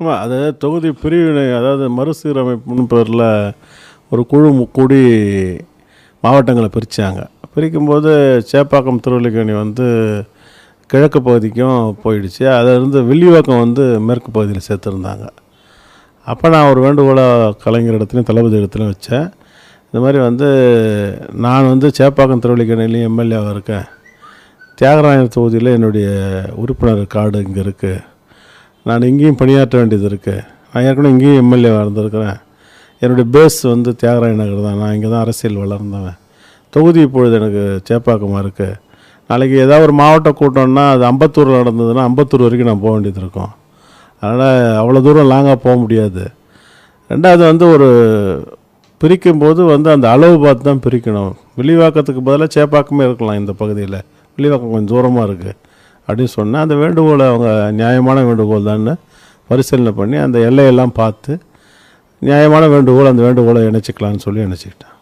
ஆமாம் அது தொகுதி பிரிவினை அதாவது மறுசீரமைப்புன்னு பேரில் ஒரு குழு கூடி மாவட்டங்களை பிரித்தாங்க பிரிக்கும்போது சேப்பாக்கம் திருவள்ளிக்கணி வந்து கிழக்கு பகுதிக்கும் போயிடுச்சு. அதிலிருந்து வில்லிவாக்கம் வந்து மேற்கு பகுதியில் சேர்த்துருந்தாங்க. அப்போ நான் ஒரு வேண்டுகோளாக கலைஞர் இடத்துலையும் தளபதி இடத்துலையும் வச்சேன். இந்த மாதிரி வந்து நான் வந்து சேப்பாக்கம் திருவல்லிக்கேணிலையும் எம்எல்ஏவாக இருக்கேன். தியாகராயர் தொகுதியில் என்னுடைய உறுப்பினர் கார்டு இங்கே இருக்குது நான் இங்கேயும் பணியாற்ற வேண்டியது இருக்குது நான் ஏற்கனவே இங்கேயும் எம்எல்ஏவாக இருந்திருக்கிறேன் என்னுடைய பேஸ் வந்து தியாகராய நகர் தான். நான் இங்கே தான் அரசியல் வளர்ந்தவன். தொகுதி இப்பொழுது எனக்கு சேப்பாக்கமாக இருக்குது நாளைக்கு ஏதாவது ஒரு மாவட்ட கூட்டம்னா அது அம்பத்தூரில் நடந்ததுன்னா அம்பத்தூர் வரைக்கும் நான் போக வேண்டியது இருக்கும். அதனால் அவ்வளோ தூரம் லாங்காக போக முடியாது. ரெண்டாவது வந்து ஒரு பிரிக்கும்போது வந்து அந்த அளவு பார்த்து தான் பிரிக்கணும். விழிவாக்கத்துக்கு பதிலாக சேப்பாக்கமே இருக்கலாம் இந்த பகுதியில். விழிவாக்கம் கொஞ்சம் தூரமாக இருக்குது அப்படின்னு சொன்னால் அந்த வேண்டுகோளை அவங்க நியாயமான வேண்டுகோள் தான் பரிசீலனை பண்ணி அந்த எல்லையெல்லாம் பார்த்து நியாயமான வேண்டுகோள் அந்த வேண்டுகோளை இணைச்சிக்கலான்னு சொல்லி நினச்சிக்கிட்டேன்